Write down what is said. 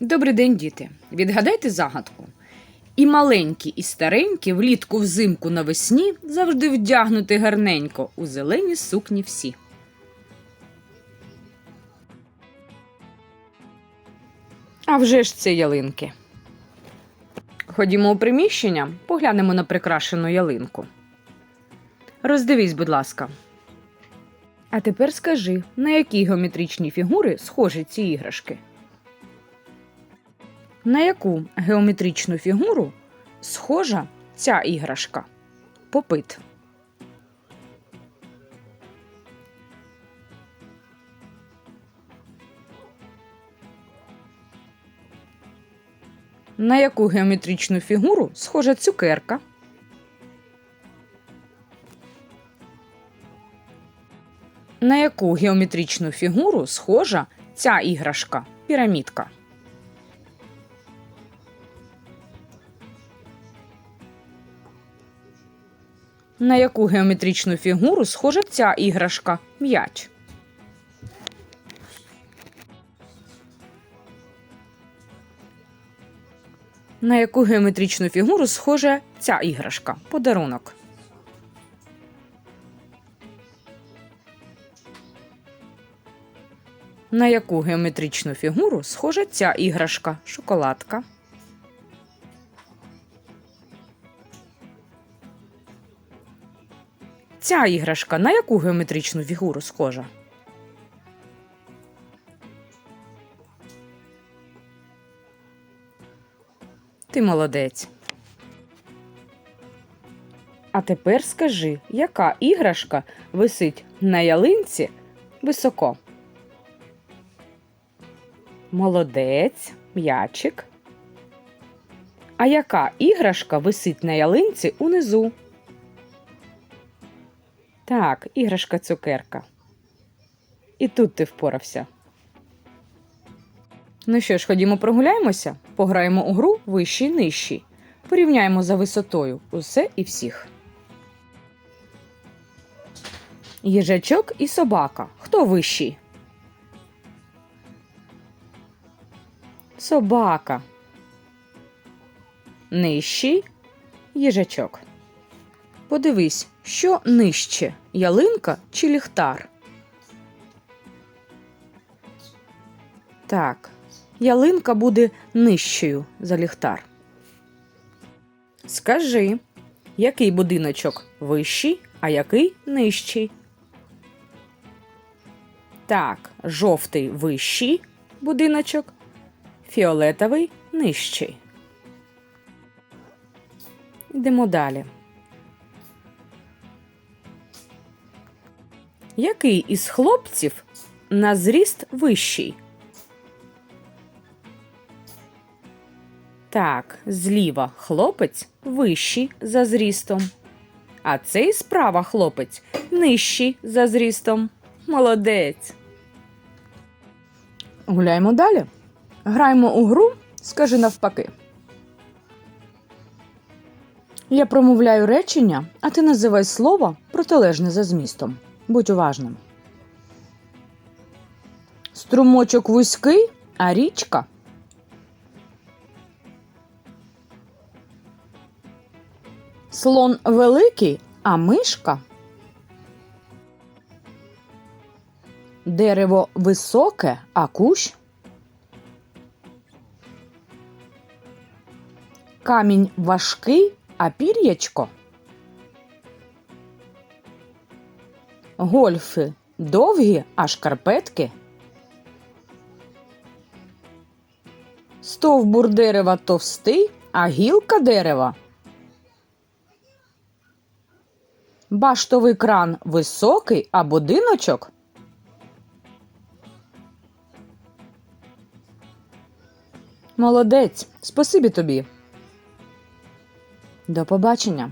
Добрий день, діти. Відгадайте загадку. І маленькі, і старенькі, влітку взимку навесні завжди вдягнути гарненько у зелені сукні всі. А вже ж це ялинки. Ходімо у приміщення, поглянемо на прикрашену ялинку. Роздивись, будь ласка. А тепер скажи, на які геометричні фігури схожі ці іграшки? На яку геометричну фігуру схожа ця іграшка? Попит. На яку геометричну фігуру схожа цукерка? На яку геометричну фігуру схожа ця іграшка? Пірамідка. На яку геометричну фігуру схожа ця іграшка? М'яч. На яку геометричну фігуру схожа ця іграшка? Подарунок. На яку геометричну фігуру схожа ця іграшка? Шоколадка. Ця іграшка на яку геометричну фігуру схожа? Ти молодець. А тепер скажи, яка іграшка висить на ялинці високо? Молодець, м'ячик. А яка іграшка висить на ялинці унизу? Так, іграшка цукерка. І тут ти впорався. Ну що ж, ходімо прогуляємося, пограємо у гру вищий нижчий. Порівняємо за висотою усе і всіх. Їжачок і собака. Хто вищий? Собака. Нижчий їжачок. Подивись, що нижче ялинка чи ліхтар? Так, ялинка буде нижчою за ліхтар. Скажи, який будиночок вищий, а який нижчий? Так, жовтий вищий будиночок, фіолетовий нижчий. Йдемо далі. Який із хлопців на зріст вищий? Так, зліва хлопець вищий за зрістом. А цей справа хлопець нижчий за зрістом. Молодець. Гуляємо далі. Граємо у гру, скажи навпаки. Я промовляю речення, а ти називай слово протилежне за змістом. Будь уважним. Струмочок вузький, а річка. Слон великий, а мишка. Дерево високе, а кущ. Камінь важкий, а пір'ячко. Гольфи довгі, а шкарпетки. Стовбур дерева товстий, а гілка дерева. Баштовий кран високий, а будиночок. Молодець. Спасибі тобі. До побачення.